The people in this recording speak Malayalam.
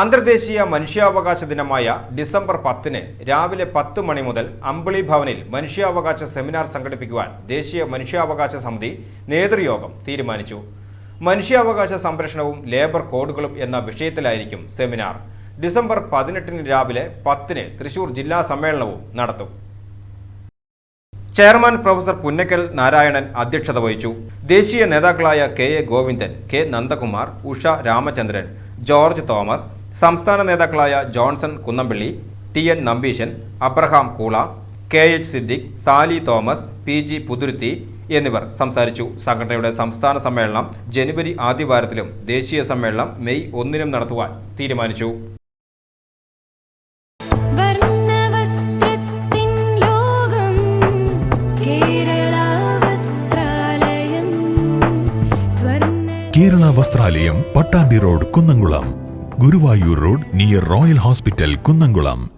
അന്തർദേശീയ മനുഷ്യാവകാശ ദിനമായ ഡിസംബർ പത്തിന് രാവിലെ പത്ത് മണി മുതൽ അമ്പിളി ഭവനിൽ മനുഷ്യാവകാശ സെമിനാർ സംഘടിപ്പിക്കുവാൻ ദേശീയ മനുഷ്യാവകാശ സമിതി നേതൃയോഗം തീരുമാനിച്ചു. മനുഷ്യാവകാശ സംരക്ഷണവും ലേബർ കോഡുകളും എന്ന വിഷയത്തിലായിരിക്കും സെമിനാർ. ഡിസംബർ പതിനെട്ടിന് രാവിലെ പത്തിന് തൃശൂർ ജില്ലാ സമ്മേളനവും നടത്തും. ചെയർമാൻ പ്രൊഫസർ പുന്നക്കൽ നാരായണൻ അധ്യക്ഷത വഹിച്ചു. ദേശീയ നേതാക്കളായ K A Govindan K Nandakumar Usha Ramachandran George Thomas സംസ്ഥാന നേതാക്കളായ Johnson Kunnampilly T N Nambeesan Abraham Koola K H Siddique Sali Thomas P G Puthuruthy എന്നിവർ സംസാരിച്ചു. സംഘടനയുടെ സംസ്ഥാന സമ്മേളനം ജനുവരി ആദ്യവാരത്തിലും ദേശീയ സമ്മേളനം മെയ് ഒന്നിനും നടത്തുവാൻ തീരുമാനിച്ചു. വർണവസ്ത്രത്തിൻ ലോകം Kerala Vasthralayam Swarna Kerala Vasthralayam Pattambi road Kunnamkulam. Guruvayur road near Royal Hospital Kunnamkulam.